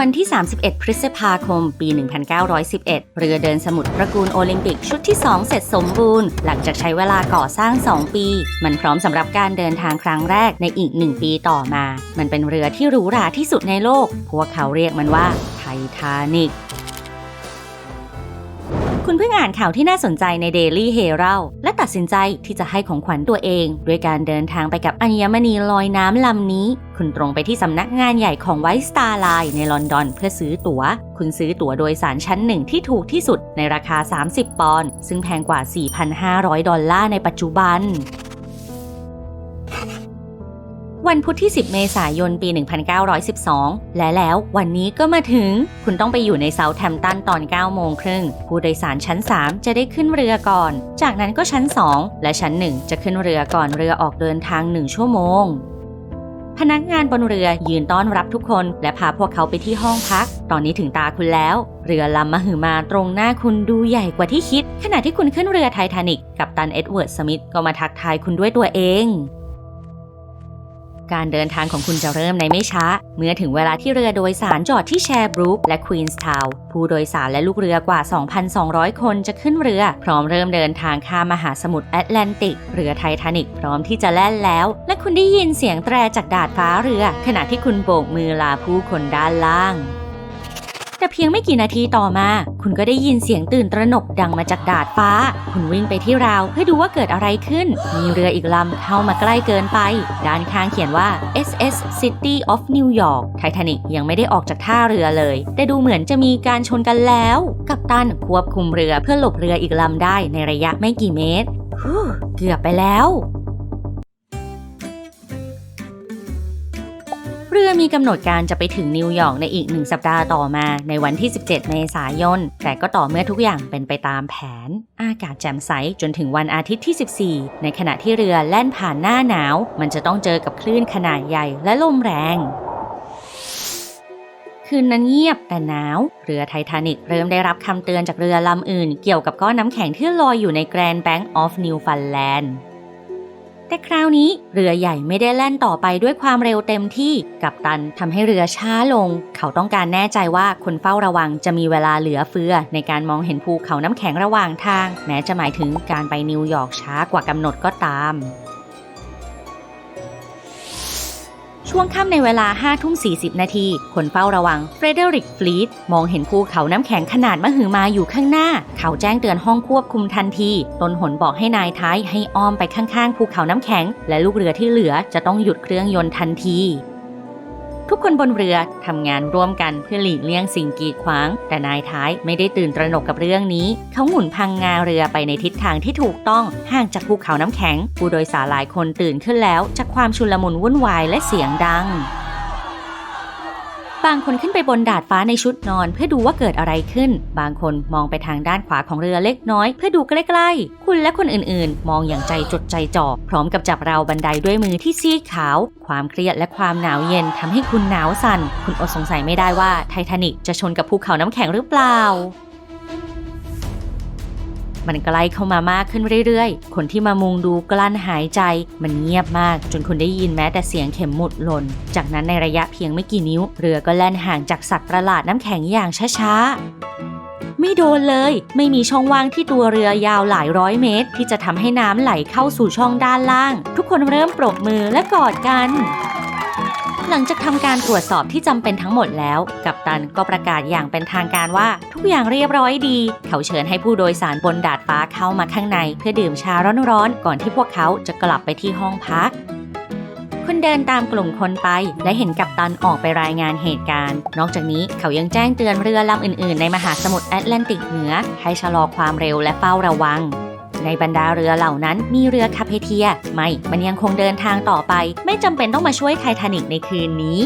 วันที่ 31 พฤษภาคม ปี 1911 เรือเดินสมุทรประกูลโอลิมปิกชุดที่ 2 เสร็จสมบูรณ์ หลังจากใช้เวลาก่อสร้าง 2 ปี มันพร้อมสำหรับการเดินทางครั้งแรกในอีก 1 ปีต่อมา มันเป็นเรือที่หรูหราที่สุดในโลก พวกเขาเรียกมันว่าไททานิก คุณเพิ่งอ่านข่าวที่น่าสนใจใน Daily Herald และตัดสินใจที่จะให้ของขวัญตัวเองด้วยการเดินทางไปกับอัญมณีลอยน้ำลำนี้ คุณตรงไปที่สำนักงานใหญ่ของไวสตาร์ไลน์ในลอนดอนเพื่อซื้อตั๋ว คุณซื้อตั๋วโดยสารชั้นหนึ่งที่ถูกที่สุดในราคา 30 ปอนด์ซึ่งแพงกว่า 4,500 ดอลลาร์ในปัจจุบัน วันพุธที่ 10 เมษายน ปี 1912 และแล้ววันนี้ก็มาถึง คุณต้องไปอยู่ในเซาแทมป์ตันตอน 9 โมงครึ่ง ผู้โดยสารชั้น 3 จะได้ขึ้นเรือก่อน จากนั้นก็ชั้น 2 และชั้น 1 จะขึ้นเรือก่อนเรือออกเดินทาง 1 ชั่วโมงพนักงานบนเรือยืนต้อนรับทุกคนและพาพวกเขาไปที่ห้องพัก ตอนนี้ถึงตาคุณแล้ว เรือลำมหึมาตรงหน้าคุณดูใหญ่กว่าที่คิด ขณะที่คุณขึ้นเรือไททานิก กับตันเอ็ดเวิร์ดสมิธก็มาทักทายคุณด้วยตัวเอง การเดินทางของคุณจะเริ่มในไม่ช้า เมื่อถึงเวลาที่เรือโดยสารจอดที่แชร์บรูคและควีนส์ทาวน์ผู้โดยสารและลูกเรือกว่า 2,200 คนจะขึ้นเรือ พร้อมเริ่มเดินทางข้ามมหาสมุทรแอตแลนติก เรือไททานิกพร้อมที่จะแล่นแล้ว และคุณได้ยินเสียงแตรจากดาดฟ้าเรือ ขณะที่คุณโบกมือลาผู้คนด้านล่าง แต่เพียงไม่กี่นาทีต่อมา คุณก็ได้ยินเสียงตื่นตระหนกดังมาจากดาดฟ้า คุณวิ่งไปที่ราวเพื่อดูว่าเกิดอะไรขึ้น มีเรืออีกลำเข้ามาใกล้เกินไป ด้านข้างเขียนว่า SS City of New York ไททานิกยังไม่ได้ออกจากท่าเรือเลย แต่ดูเหมือนจะมีการชนกันแล้ว กัปตันควบคุมเรือเพื่อหลบเรืออีกลำได้ในระยะไม่กี่เมตรเกือบไปแล้ว เรือมีกำหนดการจะไปถึงนิวยอร์กในอีกหนึ่งสัปดาห์ต่อมาในวันที่ 17 เมษายน แต่ก็ต่อเมื่อทุกอย่างเป็นไปตามแผน อากาศแจ่มใสจนถึงวันอาทิตย์ที่ 14 ในขณะที่เรือแล่นผ่านหน้าหนาว มันจะต้องเจอกับคลื่นขนาดใหญ่และลมแรงคืนนั้นเงียบแต่หนาว เรือไททานิกเริ่มได้รับคำเตือนจากเรือลำอื่น เกี่ยวกับก้อนน้ำแข็งที่ลอยอยู่ในแกรนด์แบงก์ออฟนิวฟันแลนด์ แต่คราวนี้เรือใหญ่ไม่ได้แล่นต่อไปด้วยความเร็วเต็มที่ กับตันทำให้เรือช้าลง เขาต้องการแน่ใจว่าคนเฝ้าระวังจะมีเวลาเหลือเฟือ ในการมองเห็นภูเขาน้ำแข็งระหว่างทาง แม้จะหมายถึงการไปนิวยอร์กช้ากว่ากำหนดก็ตาม ช่วงค่ำในเวลา5ทุ่ม40 นาที คนเฝ้าระวังเฟรเดริกฟลีดมองเห็นภูเขาน้ำแข็งขนาดมหึมาอยู่ข้างหน้า เขาแจ้งเตือนห้องควบคุมทันที ตนหนบอกให้นายท้ายให้อ้อมไปข้างๆ ภูเขาน้ำแข็ง และลูกเรือที่เหลือจะต้องหยุดเครื่องยนต์ทันที ทุกคนบนเรือทำงานร่วมกันเพื่อหลีกเลี่ยงสิ่งกีดขวาง แต่นายท้ายไม่ได้ตื่นตระหนกกับเรื่องนี้ เขาหมุนพังงาเรือไปในทิศทางที่ถูกต้องห่างจากภูเขาน้ำแข็ง ผู้โดยสารหลายคนตื่นขึ้นแล้ว จากความชุลมุนวุ่นวายและเสียงดัง บางคนขึ้นไปบนดาดฟ้าในชุดนอน เพื่อดูว่าเกิดอะไรขึ้น บางคนมองไปทางด้านขวาของเรือเล็กน้อย เพื่อดูใกล้ๆ คุณและคนอื่นๆ มองอย่างใจจดใจจ่อพร้อมกับจับราวบันไดด้วยมือที่ซีดขาว ความเครียดและความหนาวเย็นทำให้คุณหนาวสั่น คุณอดสงสัยไม่ได้ว่าไททานิกจะชนกับภูเขาน้ำแข็งหรือเปล่า มันใกล้เข้ามามากขึ้นเรื่อยๆ คนที่มามุงดูกลั้นหายใจ มันเงียบมาก จนคุณได้ยินแม้แต่เสียงเข็มหมุดหล่น จากนั้นในระยะเพียงไม่กี่นิ้ว เรือก็แล่นห่างจากสัตว์ประหลาดน้ำแข็งอย่างช้าๆ ไม่โดนเลย ไม่มีช่องว่างที่ตัวเรือยาวหลายร้อยเมตร ที่จะทำให้น้ำไหลเข้าสู่ช่องด้านล่าง ทุกคนเริ่มปรบมือและกอดกัน หลังจากทำการตรวจสอบที่จำเป็นทั้งหมดแล้ว กัปตันก็ประกาศอย่างเป็นทางการว่าทุกอย่างเรียบร้อยดี เขาเชิญให้ผู้โดยสารบนดาดฟ้าเข้ามาข้างใน เพื่อดื่มชาร้อนๆก่อนที่พวกเขาจะกลับไปที่ห้องพัก คุณเดินตามกลุ่มคนไป และเห็นกัปตันออกไปรายงานเหตุการณ์ นอกจากนี้เขายังแจ้งเตือนเรือลำอื่นๆ ในมหาสมุทรแอตแลนติกเหนือ ให้ชะลอความเร็วและเฝ้าระวัง ในบรรดาเรือเหล่านั้นมีเรือคาเพเทีย ไม่ มันยังคงเดินทางต่อไป ไม่จำเป็นต้องมาช่วยไททานิกในคืนนี้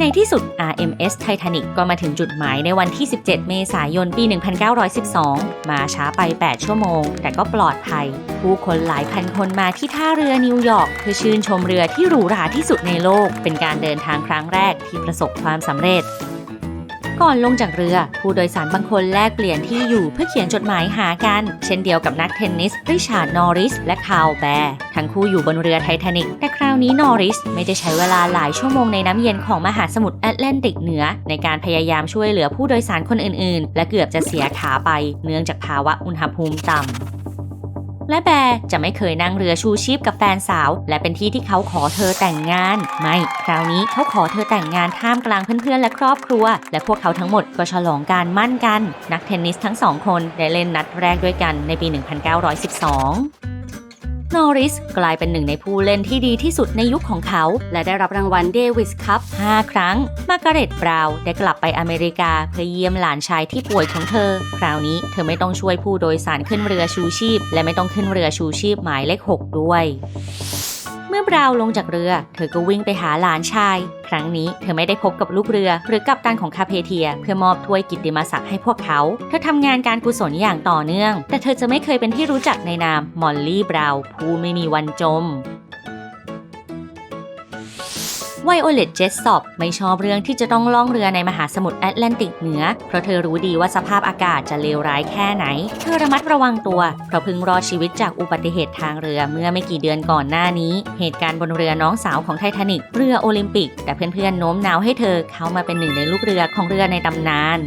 ในที่สุด RMS Titanic ก็มาถึงจุดหมายในวันที่ 17 เมษายน ปี 1912 มาช้าไป 8 ชั่วโมง แต่ก็ปลอดภัย ผู้คนหลายพันคนมาที่ท่าเรือนิวยอร์กเพื่อชื่นชมเรือที่หรูหราที่สุดในโลก เป็นการเดินทางครั้งแรกที่ประสบความสำเร็จ ก่อนลงจากเรือ ผู้โดยสารบางคนแลกเปลี่ยนที่อยู่เพื่อเขียนจดหมายหากัน เช่นเดียวกับนักเทนนิสริชาร์ดนอริส และคาร์ลแบร์ทั้งคู่อยู่บนเรือไททานิกแต่คราวนี้นอริสไม่ได้ใช้เวลาหลายชั่วโมงในน้ำเย็นของมหาสมุทรแอตแลนติกเหนือ ในการพยายามช่วยเหลือผู้โดยสารคนอื่นๆ และเกือบจะเสียขาไปเนื่องจากภาวะอุณหภูมิต่ำ และแบร์จะไม่เคยนั่งเรือชูชีพกับแฟนสาว และเป็นที่ที่เขาขอเธอแต่งงาน ไม่ คราวนี้เขาขอเธอแต่งงานท่ามกลางเพื่อนๆและครอบครัว และพวกเขาทั้งหมดก็ฉลองการมั่นกัน นักเทนนิสทั้งสองคนได้เล่นนัดแรกด้วยกันในปี 1912 นอริสกลายเป็นหนึ่งในผู้เล่นที่ดีที่สุดในยุคของเขา และได้รับรางวัลเดวิสคัพ5ครั้ง มาร์กาเร็ตบราวน์ได้กลับไปอเมริกาเพื่อเยี่ยมหลานชายที่ป่วยของเธอ คราวนี้เธอไม่ต้องช่วยผู้โดยสารขึ้นเรือชูชีพ และไม่ต้องขึ้นเรือชูชีพหมายเลข 6 ด้วย มื่อบราวลงจากเรือ เธอก็วิ่งไปหาหลานชาย ครั้งนี้เธอไม่ได้พบกับลูกเรือ หรือกัปตันของคาเพเทีย เพื่อมอบถ้วยกิตติมศักดิ์ให้พวกเขา เธอทำงานการกุศลอย่างต่อเนื่อง แต่เธอจะไม่เคยเป็นที่รู้จักในนามมอลลี่บราวผู้ไม่มีวันจม ไวโอเลตเจสซอบไม่ชอบเรื่องที่จะต้องล่องเรือในมหาสมุทรแอตแลนติกเหนือ เพราะเธอรู้ดีว่าสภาพอากาศจะเลวร้ายแค่ไหน เธอระมัดระวังตัว เพราะเพิ่งรอดชีวิตจากอุบัติเหตุทางเรือเมื่อไม่กี่เดือนก่อนหน้านี้ เหตุการณ์บนเรือน้องสาวของไททานิกเรือโอลิมปิก แต่เพื่อนๆโน้มน้าวให้เธอเข้ามาเป็นหนึ่งในลูกเรือของเรือในตำนาน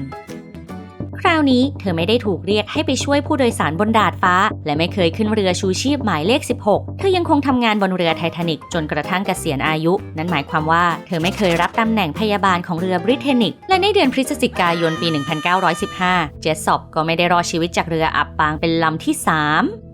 ราวนี้เธอไม่ได้ถูกเรียกให้ไปช่วยผู้โดยสารบนดาดฟ้า และไม่เคยขึ้นเรือชูชีพหมายเลข 16 เธอยังคงทำงานบนเรือไททานิกจนกระทั่งเกษียณอายุ นั่นหมายความว่าเธอไม่เคยรับตำแหน่งพยาบาลของเรือบริเทนิก และในเดือนพฤศจิกายนปี 1915 เจสซอบก็ไม่ได้รอดชีวิตจากเรืออับปางเป็นลำที่ 3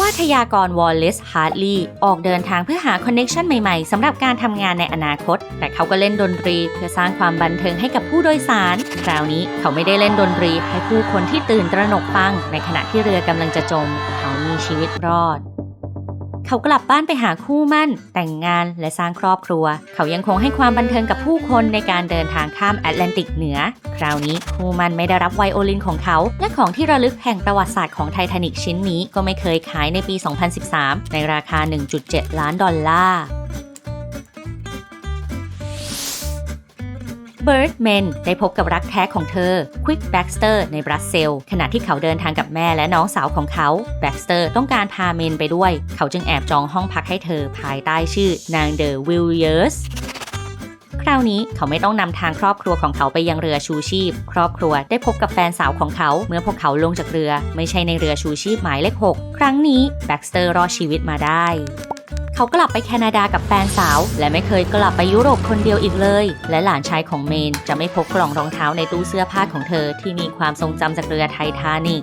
ว่าทยากรวอลเลซฮาร์ดลีย์ออกเดินทางเพื่อหาคอนเน็ชันใหม่ๆสำหรับการทำงานในอนาคต แต่เขาก็เล่นดนตรีเพื่อสร้างความบันเทิงให้กับผู้โดยสาร คราวนี้เขาไม่ได้เล่นดนตรีให้ผู้คนที่ตื่นตระหนกฟัง ในขณะที่เรือกำลังจะจม เขามีชีวิตรอด เขากลับบ้านไปหาคู่มั่น แต่งงานและสร้างครอบครัว เขายังคงให้ความบันเทิงกับผู้คนในการเดินทางข้ามแอตแลนติกเหนือ คราวนี้คู่มั่นไม่ได้รับไวโอลินของเขา และของที่ระลึกแห่งประวัติศาสตร์ของไททานิกชิ้นนี้ก็ไม่เคยขายในปี 2013 ในราคา 1.7 ล้านดอลลาร์ เบิร์ดเมนได้พบกับรักแท้ของเธอควิกแบ็กสเตอร์ในบรัสเซลขณะที่เขาเดินทางกับแม่และน้องสาวของเขาแบ็กสเตอร์ต้องการพาเมนไปด้วย เขาจึงแอบจองห้องพักให้เธอภายใต้ชื่อนางเดอวิลเยอร์สคราวนี้เขาไม่ต้องนำทางครอบครัวของเขาไปยังเรือชูชีพ ครอบครัวได้พบกับแฟนสาวของเขาเมื่อพวกเขาลงจากเรือ ไม่ใช่ในเรือชูชีพหมายเลข 6 ครั้งนี้แบ็กสเตอร์รอดชีวิตมาได้ เขากลับไปแคนาดากับแฟนสาว และไม่เคยกลับไปยุโรปคนเดียวอีกเลย และหลานชายของเมนจะไม่พบกล่องรองเท้าในตู้เสื้อผ้าของเธอที่มีความทรงจำจากเรือไททานิก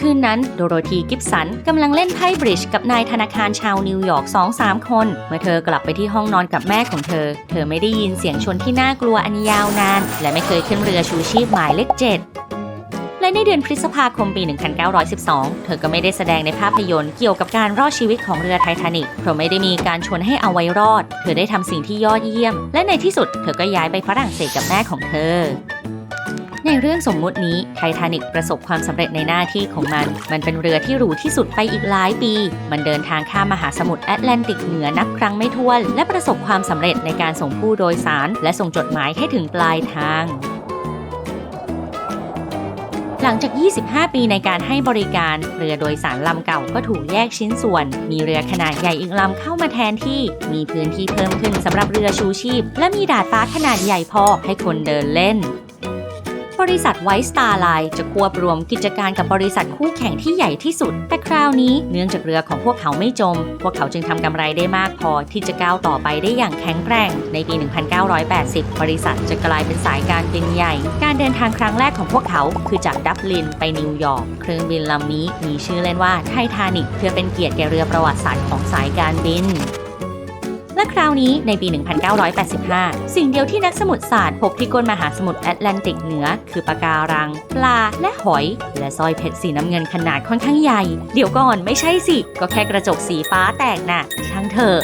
คืนนั้นโดโรธีกิฟสันกำลังเล่นไพ่บริดจ์กับนายธนาคารชาวนิวยอร์ก2-3คน เมื่อเธอกลับไปที่ห้องนอนกับแม่ของเธอ เธอไม่ได้ยินเสียงชนที่น่ากลัวอันยาวนาน และไม่เคยขึ้นเรือชูชีพหมายเลขเจ็ด และในเดือนพฤษภาคมปี 1912 เธอก็ไม่ได้แสดงในภาพยนตร์เกี่ยวกับการรอดชีวิตของเรือไททานิกเพราะไม่ได้มีการชวนให้เอาไว้รอด เธอได้ทำสิ่งที่ยอดเยี่ยม และในที่สุดเธอก็ย้ายไปฝรั่งเศสกับแม่ของเธอในเรื่องสมมุตินี้ไททานิกประสบความสำเร็จในหน้าที่ของมัน มันเป็นเรือที่หรูที่สุดไปอีกหลายปี มันเดินทางข้ามมหาสมุทรแอตแลนติกเหนือนับครั้งไม่ถ้วน และประสบความสำเร็จในการส่งผู้โดยสาร และส่งจดหมายให้ถึงปลายทาง หลังจาก 25 ปีในการให้บริการ เรือโดยสารลำเก่าก็ถูกแยกชิ้นส่วน มีเรือขนาดใหญ่อีกลำเข้ามาแทนที่ มีพื้นที่เพิ่มขึ้นสำหรับเรือชูชีพ และมีดาดฟ้าขนาดใหญ่พอให้คนเดินเล่น บริษัทไวสตาร์ไลน์จะควบรวมกิจการกับบริษัทคู่แข่งที่ใหญ่ที่สุด แต่คราวนี้เนื่องจากเรือของพวกเขาไม่จม พวกเขาจึงทำกำไรได้มากพอที่จะก้าวต่อไปได้อย่างแข็งแกร่ง ในปี 1980 บริษัทจะกลายเป็นสายการบินใหญ่ การเดินทางครั้งแรกของพวกเขาคือจากดับลินไปนิวยอร์ก เครื่องบินลำนี้มีชื่อเล่นว่าไททานิกเพื่อเป็นเกียรติแก่เรือประวัติศาสตร์ของสายการบิน และคราวนี้ในปี 1985 สิ่งเดียวที่นักสมุทรศาสตร์พบที่ก้นมหาสมุทรแอตแลนติกเหนือ คือปะการัง ปลาและหอย และสร้อยเพชรสีน้ำเงินขนาดค่อนข้างใหญ่ เดี๋ยวก่อนไม่ใช่สิ ก็แค่กระจกสีฟ้าแตกน่ะช่างเถอะ